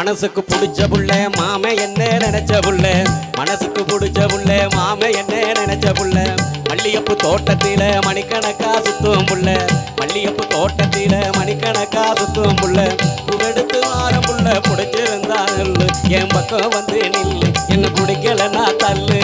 மனசுக்கு பிடிச்ச புள்ள மாம என்ன நினைச்ச புள்ள? மனசுக்கு பிடிச்ச புள்ள மாம என்ன நினைச்ச புள்ள? மல்லியப்பு தோட்டத்தில மணிக்கணக்கா சுத்தும் புள்ள. மல்லியப்பு தோட்டத்தில மணிக்கணக்கா சுத்தும் புள்ள. புகெடுத்து வாரம் புள்ள பிடிச்சிருந்தா சொல்லு என் பக்கம் வந்து நில்லு என்ன பிடிக்கலன்னா தள்ளு.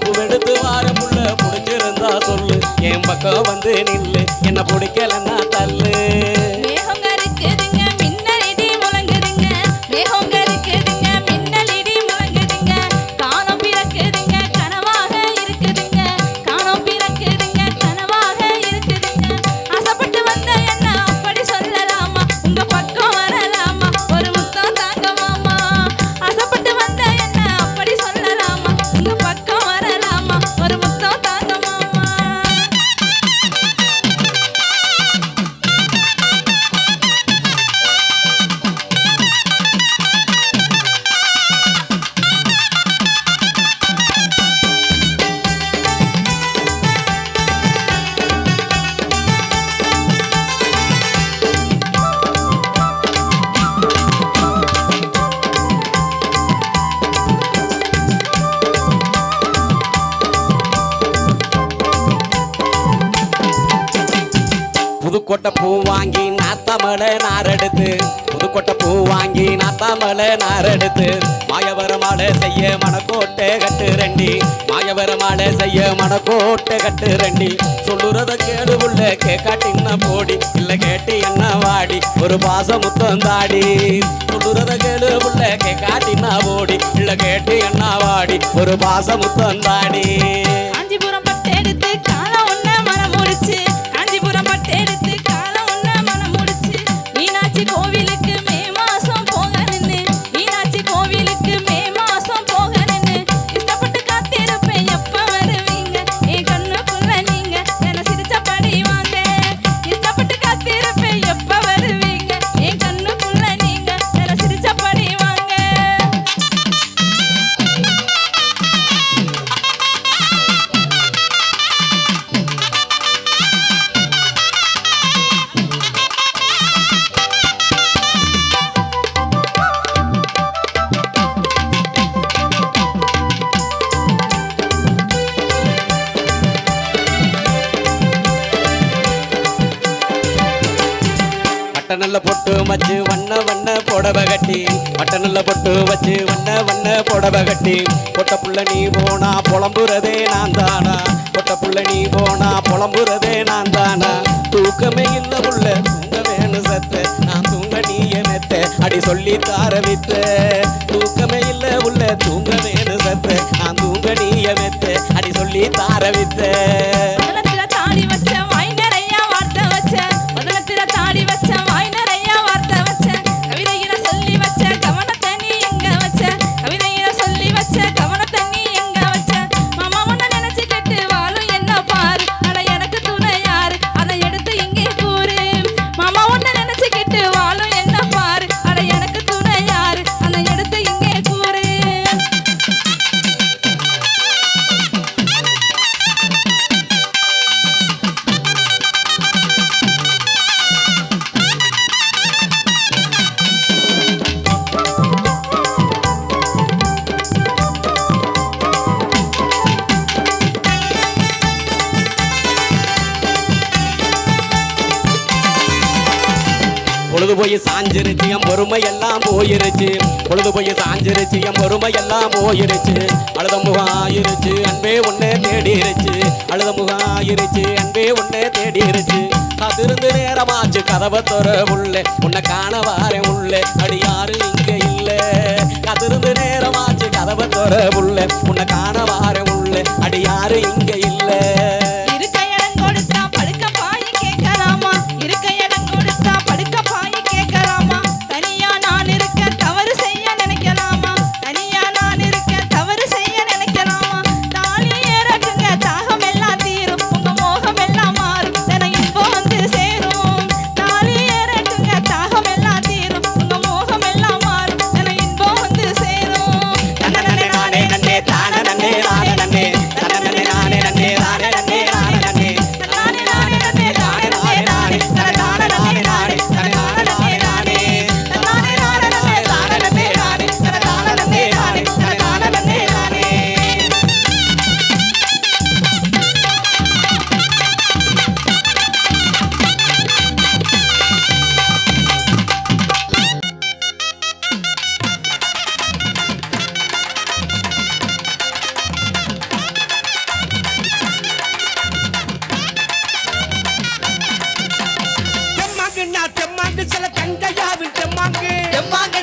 புகெடுத்து வாரம் புள்ள பிடிச்சிருந்தா சொல்லு என் பக்கம் வந்து நில்லு என்ன பிடிக்கலன்னா புதுக்கோட்டை பூ வாங்கி நாத்தாமலை நாரெடுத்து புதுக்கோட்டை பூ வாங்கி நாத்தாமலை நாரெடுத்து மாயவரமாலை செய்ய மணக்கோட்டை கட்டு ரெண்டி. மாயவரமாலை செய்ய மணக்கோட்டை கட்டு ரெண்டி. சொல்லுறத கேடு உள்ள கேக்காட்டின்னா போடி. இல்ல கேட்டு என்ன வாடி? ஒரு பாச முத்தம் தாடி. சொல்லுறத கேடு உள்ள கேக்காட்டின்னா போடி. இல்ல கேட்டு என்ன வாடி? ஒரு பாச முத்தம் தாடி. பொட்டு மச்சு வண்ண வண்ண புடவை கட்டி. பட்டநல்ல பொட்டு வச்சு வண்ண வண்ண புடவை கட்டி. பொட்ட புள்ள நீ போனா புலம்புறதே நான் தானா? பொட்ட புள்ள நீ போனா புலம்புறதே நான் தானா? தூக்கமே இல்ல புள்ள தூங்க வேணும் சத்த. நான் தூங்க நீ எனத்த அடி சொல்லி தாரவித்த தூக்கமே இல்ல உள்ள தூங்க வேணும் சத்த. நான் தூங்க நீ மெத்த. அடி சொல்லி தார பொழுது போய் சாஞ்சிருச்சு என் பொறுமை எல்லாம் போயிருச்சு. பொழுது போய் சாஞ்சிருச்சு என் பொறுமை எல்லாம் போயிருச்சு. அழுத முகாயிருச்சு ஆயிருச்சு அன்பே உன்னை தேடிருச்சு. அழுத முகம் ஆயிருச்சு அன்பே உன்னே தேடிருச்சு. காத்திருந்து நேரமாச்சு கதவை தொற உள்ள. உன்னை காண வாரேன் உள்ள. அடி யாரும் இங்க இல்ல. காத்திருந்து நேரமாச்சு கதவை தொற உள்ளே. உன்னை காண தென்னாட்டு மாங்கு சில கங்கையாவில் தெம்மாங்கு தெம்மாங்கு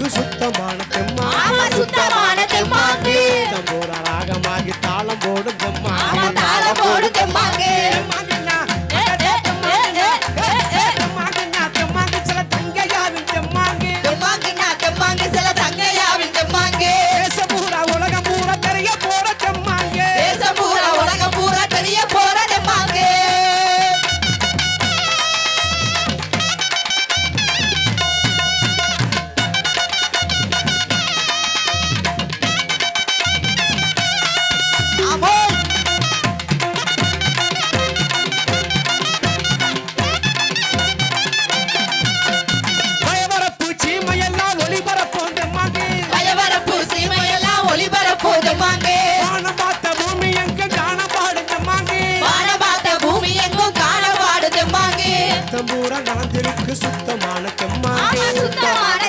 கலந்திருக்கு சுத்தமான சுத்தமான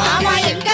நாங்க